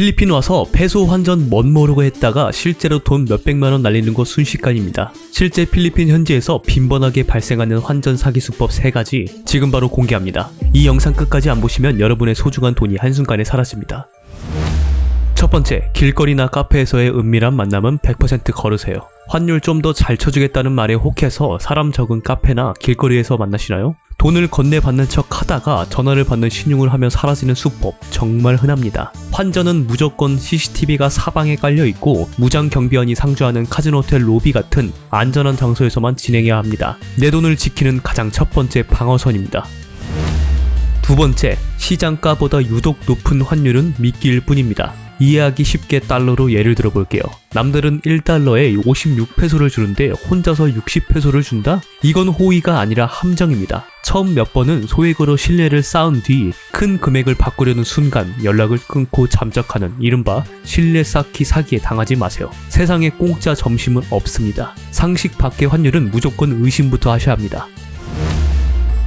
필리핀 와서 페소 환전 멋 모르고 했다가 실제로 돈 몇백만 원 날리는 거 순식간입니다. 실제 필리핀 현지에서 빈번하게 발생하는 환전 사기 수법 3가지 지금 바로 공개합니다. 이 영상 끝까지 안 보시면 여러분의 소중한 돈이 한순간에 사라집니다. 첫 번째, 길거리나 카페에서의 은밀한 만남은 100% 걸으세요. 환율 좀 더 잘 쳐주겠다는 말에 혹해서 사람 적은 카페나 길거리에서 만나시나요? 돈을 건네받는 척 하다가 전화를 받는 신용을 하며 사라지는 수법 정말 흔합니다. 환전은 무조건 CCTV가 사방에 깔려 있고 무장 경비원이 상주하는 카지노 호텔 로비 같은 안전한 장소에서만 진행해야 합니다. 내 돈을 지키는 가장 첫 번째 방어선입니다. 두 번째, 시장가보다 유독 높은 환율은 미끼일 뿐입니다. 이해하기 쉽게 달러로 예를 들어 볼게요. 남들은 1달러에 56페소를 주는데 혼자서 60페소를 준다? 이건 호의가 아니라 함정입니다. 처음 몇 번은 소액으로 신뢰를 쌓은 뒤 큰 금액을 바꾸려는 순간 연락을 끊고 잠적하는 이른바 신뢰 쌓기 사기에 당하지 마세요. 세상에 공짜 점심은 없습니다. 상식 밖의 환율은 무조건 의심부터 하셔야 합니다.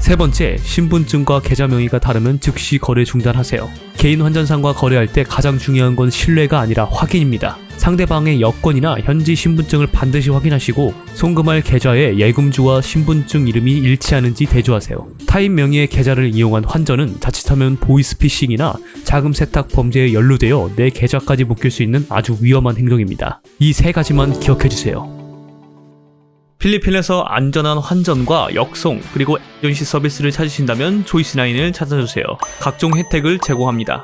세 번째, 신분증과 계좌 명의가 다르면 즉시 거래 중단하세요. 개인 환전상과 거래할 때 가장 중요한 건 신뢰가 아니라 확인입니다. 상대방의 여권이나 현지 신분증을 반드시 확인하시고 송금할 계좌에 예금주와 신분증 이름이 일치하는지 대조하세요. 타인 명의의 계좌를 이용한 환전은 자칫하면 보이스피싱이나 자금 세탁 범죄에 연루되어 내 계좌까지 묶일 수 있는 아주 위험한 행동입니다. 이 세 가지만 기억해 주세요. 필리핀에서 안전한 환전과 역송 그리고 에이전시 서비스를 찾으신다면 조이스9을 찾아주세요. 각종 혜택을 제공합니다.